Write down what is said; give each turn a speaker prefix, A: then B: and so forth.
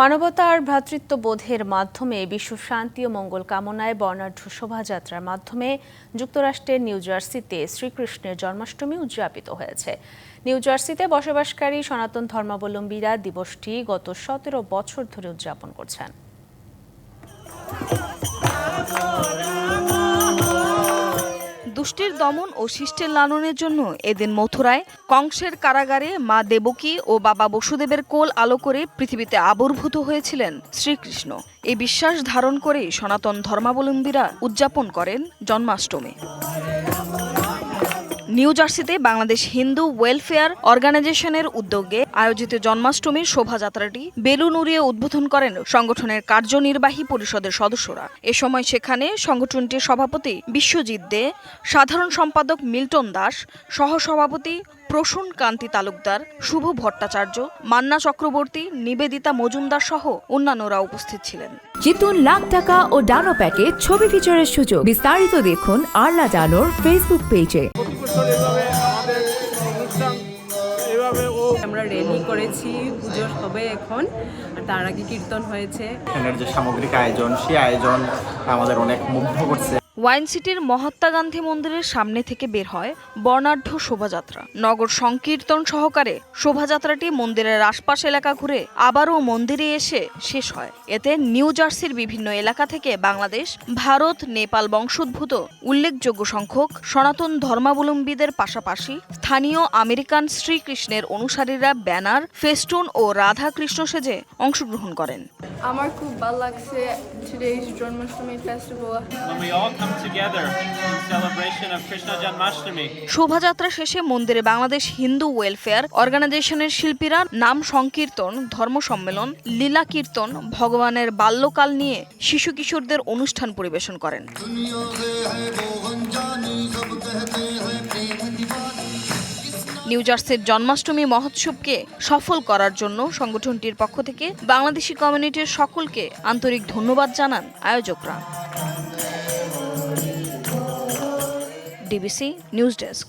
A: মানবতা আর ভ্রাতৃত্ববোধের মাধ্যমে বিশ্ব শান্তি ও মঙ্গল কামনায় বর্ণাঢ্য শোভাযাত্রার মাধ্যমে যুক্তরাষ্ট্রের নিউ জার্সিতে শ্রীকৃষ্ণের জন্মাষ্টমী উদযাপিত হয়েছে। নিউ জার্সিতে বসবাসকারী সনাতন ধর্মাবলম্বীরা দিবসটি গত সতেরো বছর ধরে উদযাপন করছেন।
B: দুষ্টির দমন ও শিষ্টের লালনের জন্য এদিন মথুরায় কংসের কারাগারে মা দেবকী ও বাবা বসুদেবের কোল আলো করে পৃথিবীতে আবির্ভূত হয়েছিলেন শ্রীকৃষ্ণ। এই বিশ্বাস ধারণ করেই সনাতন ধর্মাবলম্বীরা উদযাপন করেন জন্মাষ্টমী। নিউ জার্সিতে বাংলাদেশ হিন্দু ওয়েলফেয়ার অর্গানাইজেশনের উদ্যোগে আয়োজিত জন্মাষ্টমীর শোভাযাত্রাটি বেলুন উড়িয়ে উদ্বোধন করেন সংগঠনের কার্যনির্বাহী পরিষদের সদস্যরা। এ সময় সেখানে সংগঠনটির সভাপতি বিশ্বজিৎ দে, সাধারণ সম্পাদক মিল্টন দাস, সহসভাপতি প্রসূন কান্তি তালুকদার, শুভ ভট্টাচার্য, মান্না চক্রবর্তী, নিবেদিতা মজুমদার সহ অন্যান্যরা উপস্থিত ছিলেন।
C: জিতুন লাখ টাকা ও ডানো প্যাকেজ, ছবি ফিচারের সুযোগ। বিস্তারিত দেখুন আরলা ডানোর ফেসবুক পেজে
D: আমরা রেলি করেছি পুজোর হবে এখন, আর তার আগে কীর্তন হয়েছে।
E: এখানের যে সামগ্রিক আয়োজন, সেই আয়োজন আমাদের অনেক মুগ্ধ করছে।
B: ওয়াইন সিটির মহাত্মা গান্ধী মন্দিরের সামনে থেকে বের হয় বর্ণাঢ্য শোভাযাত্রা। নগর সংকীর্তন সহকারে শোভাযাত্রাটি মন্দিরের আশপাশ এলাকা ঘুরে আবারও মন্দিরে এসে শেষ হয়। এতে নিউ জার্সির বিভিন্ন এলাকা থেকে বাংলাদেশ, ভারত, নেপাল বংশোদ্ভূত উল্লেখযোগ্য সংখ্যক সনাতন ধর্মাবলম্বীদের পাশাপাশি স্থানীয় আমেরিকান শ্রীকৃষ্ণের অনুসারীরা ব্যানার, ফেস্টুন ও রাধা কৃষ্ণ সেজে অংশগ্রহণ করেন।
F: আমার খুব ভালো লাগছে today's Janmashtami festival
G: when we all come together in celebration of Krishna Janmashtami.
B: শোভাযাত্রা শেষে মন্দিরে বাংলাদেশ হিন্দু ওয়েলফেয়ার অর্গানাইজেশনের শিল্পীরা নাম সংকীর্তন ধর্ম সম্মেলন লীলা কীর্তন ভগবানের বাল্যকাল নিয়ে শিশু কিশোরদের অনুষ্ঠান পরিবেশন করেন। নিউ জার্সির জন্মাষ্টমী মহোৎসবকে সফল করার জন্য সংগঠনটির পক্ষ থেকে বাংলাদেশি কমিউনিটির সকলকে আন্তরিক ধন্যবাদ জানান আয়োজকরা। DBC news desk.